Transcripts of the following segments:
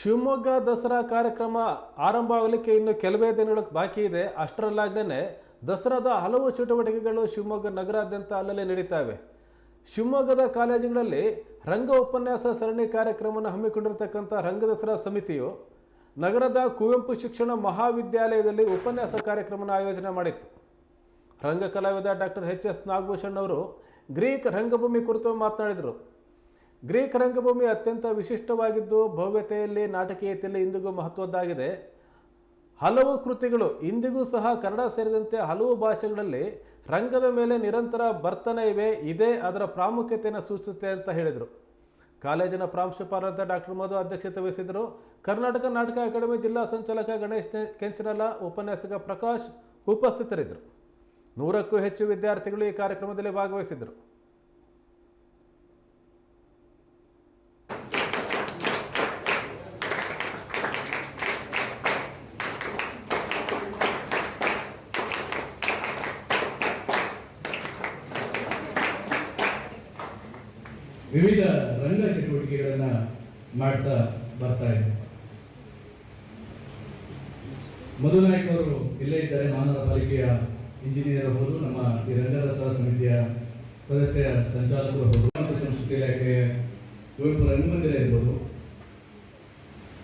ಶಿವಮೊಗ್ಗ ದಸರಾ ಕಾರ್ಯಕ್ರಮ ಆರಂಭವಾಗಲಿಕ್ಕೆ ಇನ್ನು ಕೆಲವೇ ದಿನಗಳು ಬಾಕಿ ಇದೆ. ಅಷ್ಟರಲ್ಲಾಗ್ಲೇ ದಸರಾದ ಹಲವು ಚಟುವಟಿಕೆಗಳು ಶಿವಮೊಗ್ಗ ನಗರಾದ್ಯಂತ ಅಲ್ಲಲ್ಲೇ ನಡೀತಾ ಇವೆ ಶಿವಮೊಗ್ಗದ ಕಾಲೇಜುಗಳಲ್ಲಿ ರಂಗ ಉಪನ್ಯಾಸ ಸರಣಿ ಕಾರ್ಯಕ್ರಮವನ್ನು ಹಮ್ಮಿಕೊಂಡಿರತಕ್ಕಂಥ ರಂಗ ದಸರಾ ಸಮಿತಿಯು ನಗರದ ಕುವೆಂಪು ಶಿಕ್ಷಣ ಮಹಾವಿದ್ಯಾಲಯದಲ್ಲಿ ಉಪನ್ಯಾಸ ಕಾರ್ಯಕ್ರಮವನ್ನು ಆಯೋಜನೆ ಮಾಡಿತ್ತು. ರಂಗ ಕಲಾವಿದ ಡಾಕ್ಟರ್ ಎಚ್ ಎಸ್ ನಾಗಭೂಷಣ್ ಅವರು ಗ್ರೀಕ್ ರಂಗಭೂಮಿ ಕುರಿತು ಮಾತನಾಡಿದರು. ಗ್ರೀಕ್ ರಂಗಭೂಮಿ ಅತ್ಯಂತ ವಿಶಿಷ್ಟವಾಗಿದ್ದು ಭವ್ಯತೆಯಲ್ಲಿ ನಾಟಕೀಯತೆಯಲ್ಲಿ ಇಂದಿಗೂ ಮಹತ್ವದ್ದಾಗಿದೆ. ಹಲವು ಕೃತಿಗಳು ಇಂದಿಗೂ ಸಹ ಕನ್ನಡ ಸೇರಿದಂತೆ ಹಲವು ಭಾಷೆಗಳಲ್ಲಿ ರಂಗದ ಮೇಲೆ ನಿರಂತರ ಬರ್ತನೆ ಇವೆ, ಇದೇ ಅದರ ಪ್ರಾಮುಖ್ಯತೆಯನ್ನು ಸೂಚಿಸುತ್ತೆ ಅಂತ ಹೇಳಿದರು. ಕಾಲೇಜಿನ ಪ್ರಾಂಶುಪಾಲರಾದ ಡಾಕ್ಟರ್ ಮಧು ಅಧ್ಯಕ್ಷತೆ ವಹಿಸಿದರು ಕರ್ನಾಟಕ ನಾಟಕ ಅಕಾಡೆಮಿ ಜಿಲ್ಲಾ ಸಂಚಾಲಕ ಗಣೇಶ್ ಕೆಂಚನಲ್ಲ ಕೆಂಚನಲ ಉಪನ್ಯಾಸಕ ಪ್ರಕಾಶ್ ಉಪಸ್ಥಿತರಿದ್ದರು. ನೂರಕ್ಕೂ ಹೆಚ್ಚು ವಿದ್ಯಾರ್ಥಿಗಳು ಈ ಕಾರ್ಯಕ್ರಮದಲ್ಲಿ ಭಾಗವಹಿಸಿದರು ವಿವಿಧ ರಂಗ ಚಟುವಟಿಕೆಗಳನ್ನ ಮಾಡ್ತಾ ಬರ್ತಾ ಇದೆ. ಮಧುನಾಯ್ಕವರು ಇಲ್ಲೇ ಇದ್ದಾರೆ, ಮಾನವ ಪಾಲಿಕೆಯ ಇಂಜಿನಿಯರ್ ಹೌದು ನಮ್ಮ ಈ ರಂಗರಸ ಸಮಿತಿಯ ಸದಸ್ಯ ಸಂಚಾಲಕರು ಹೌದು ಸಂಸ್ಕೃತಿ ಇಲಾಖೆ ಕುವೆಂಪು ರಂಗಮಂದಿರ ಇರ್ಬೋದು,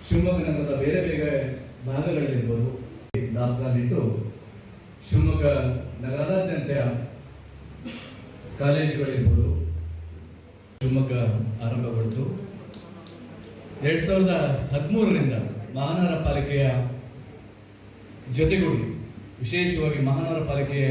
ಶಿವಮೊಗ್ಗ ನಗರದ ಬೇರೆ ಬೇರೆ ಭಾಗಗಳಲ್ಲಿರ್ಬೋದು. ದಾಖಲಿಟ್ಟು ಶಿವಮೊಗ್ಗ ನಗರಾದ್ಯಂತ ಕಾಲೇಜುಗಳಿರ್ಬೋದು ಶಿವಮೊಗ್ಗ ಆರಂಭಗೊಳ್ತು. ಎರಡ್ ಸಾವಿರದ ಹದಿಮೂರರಿಂದ ಮಹಾನಗರ ಪಾಲಿಕೆಯ ಜೊತೆಗೂಡಿ ವಿಶೇಷವಾಗಿ ಮಹಾನಗರ ಪಾಲಿಕೆಯ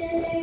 Shall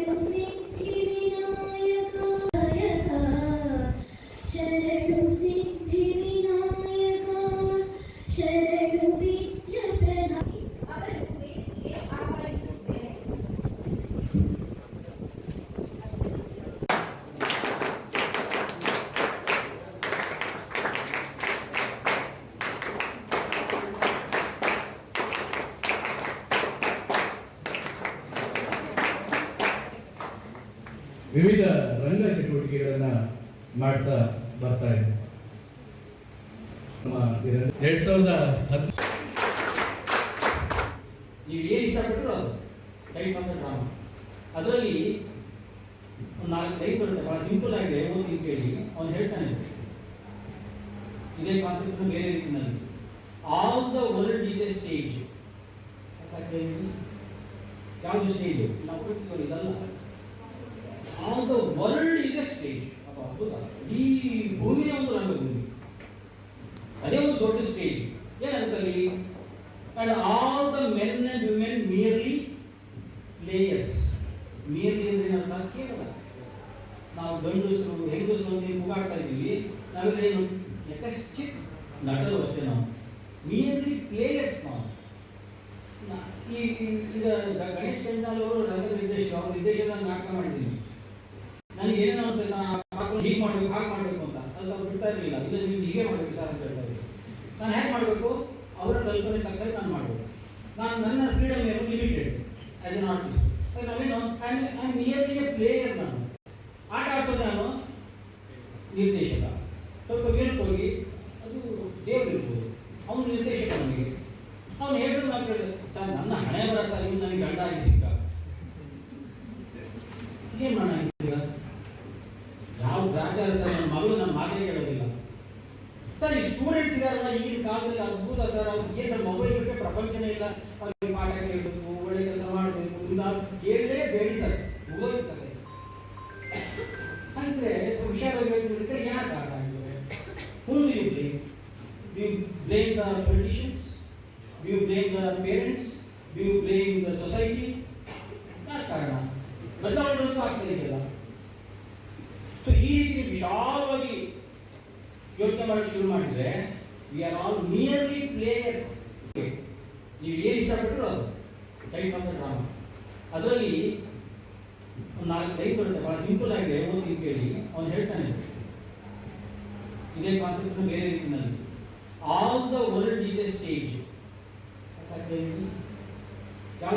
ವಿವಿಧ ರಂಗ ಚಟುವಟಿಕೆಗಳನ್ನು ಮಾಡ್ತಾ ಬರ್ತಾ ಇದೆ. ಎರಡ್ ಸಾವಿರದ ಹತ್ತು ನೀವು ಏನು ಇಷ್ಟಪಟ್ಟರು ಅದು? ಟೈಪ್ ಅಂತ ಡ್ರಾಮಾ ಅದರಲ್ಲಿ ನಾಲ್ಕು ಟೈಪ್ ಬರುತ್ತೆ. ಭಾಳ ಸಿಂಪಲ್ ಆಗಿದೆ. ಓದಿ ಕೇಳಿ ಅವ್ನು ಹೇಳ್ತಾನೆ. ಇದೇ ಕಾನ್ಸೆಪ್ಟ್ ಬೇರೆ ರೀತಿಯಲ್ಲಿ. All the world is a stage ಯಾವುದು ಸ್ಟೇಜ್ ನಾವು ಇದಲ್ಲ. All the world is a stage ಅಪ್ಪ, ಅದ್ಭುತ. ಈ ಭೂಮಿಯ ಒಂದು ರಂಗಭೂಮಿ ಅದೇ ಒಂದು ದೊಡ್ಡ stage ಏನಾಗುತ್ತಲ್ಲಿ and all the men and women merely players merely ಅಂದ್ರೆ ಏನಂತ ಕೇವಲ. ನಾವು ಗಂಡಸರು ಹೆಂಗಸರು ಅಂತ ಕೂಗಾಡ್ತಾ ಇದ್ದೀವಿ. ನಾವೆಲ್ಲೇನು ಯಕಶ್ಚಿತ್ ನಟರು ಅಷ್ಟೇ ನಾವು. ಮಿಯರ್ಲಿ ಪ್ಲೇಯರ್ಸ್ ನಾವು. ಈ ಈಗ ಗಣೇಶ್ ಚಂದ್ರ ಅವರು ರಂಗ ನಿರ್ದೇಶಕ ಅವ್ರ ನಿರ್ದೇಶನ ನಾಟಕ ಮಾಡಿದ್ದೀನಿ ನನಗೆ ಏನೇನು ಅನ್ಸುತ್ತೆ ನಾನು ಹಾಕೊಂಡು ಹೀಗೆ ಮಾಡಬೇಕು, ಹಾಗೆ ಮಾಡಬೇಕು ಅಂತ. ಅದು ಅವ್ರು ಬಿಡ್ತಾ ಇರಲಿಲ್ಲ. ಇಲ್ಲ ನೀವು ಹೀಗೆ ಮಾಡಬೇಕು ಸರ್ ಅಂತ ಹೇಳ್ತಾರೆ ನಾನು ಹೇಗೆ ಮಾಡಬೇಕು? ಅವರ ಕಲ್ಪನೆ ತಕ್ಕಂತೆ ನಾನು ಮಾಡಬೇಕು. ನಾನು ನನ್ನ ಫ್ರೀಡಮ್ ಏನು ಲಿಮಿಟೆಡ್ ಆಸ್ ಎನ್ ಆರ್ಟಿಸ್ಟ್ ನಾವೇನು I am nearly a player ನಾನು. ಆಟ ಆಡ್ಸೋದು ನಾನು ನಿರ್ದೇಶಕ. ಸ್ವಲ್ಪ ಮೇಲಕ್ಕೆ ಹೋಗಿ, ಅದು ದೇವರು ಇರ್ಬೋದು. ಅವನು ನಿರ್ದೇಶಕ ನನಗೆ ಅವನು ಹೇಳಿದ್ರು ನಾನು ಕೇಳಿದೆ, ಸರ್, ನನ್ನ ಹಣೆ ಬರ ಸರ್ ನನಗೆ ಗಂಡ ಆಗಿ ಸಿಕ್ಕ ಏನು ಮಾಡೋಣ? ಕಾಲದಲ್ಲಿ ಅದ್ಭುತ ಸರ್ ಅವ್ರಿಗೆ ಏನು ಮೊಬೈಲ್ ಬಿಟ್ಟರೆ ಪ್ರಪಂಚನೇ ಇಲ್ಲ ಅವ್ರಿಗೆ ಪಾಠ ಕೇಳಬೇಕು ಒಳ್ಳೆ ಕೆಲಸ ಮಾಡಬೇಕು ಇಲ್ಲ ಕೇಳಲೇಬೇಡಿ ಸರ್ ಮುಗೋಯ್ತದೆ ಅಂದ್ರೆ ಹುಷಾರಾಗಿ ಹೇಳ್ಬಿಟ್ಟಿದ್ರೆ ಯಾಕೆ ಆಟ ಆಗಿದ್ದಾರೆ whom do you blame? Do you blame the politicians? Do you blame the parents? Do you blame the society? ಯಾಕೆ ಕಾರಣ ಬದಲಾವಣೆಗಳು ಆಗ್ತಾ ಇದೆಯಲ್ಲ ಸೊ ಈ ರೀತಿ ವಿಶಾಲವಾಗಿ ಯೋಚನೆ ಮಾಡಕ್ಕೆ ಶುರು ಮಾಡಿದ್ರೆ we are all nearly players ನೀವು ಏನು ಇಷ್ಟಪಟ್ಟರು ಅದು ಟೈಪ್ ದ ಡ್ರಾಮಾ ಅದರಲ್ಲಿ ನಾಲ್ಕು ಟೈಪ್ ಬರುತ್ತೆ. ಭಾಳ ಸಿಂಪಲ್ ಆಗಿದೆ. ಓದಿ ಕೇಳಿ ಅವನು ಹೇಳ್ತಾನೆ. ಇದೇ ಕಾನ್ಸೆಪ್ಟ್ ಬೇರೆ ರೀತಿಯಲ್ಲಿ. All the world is a stage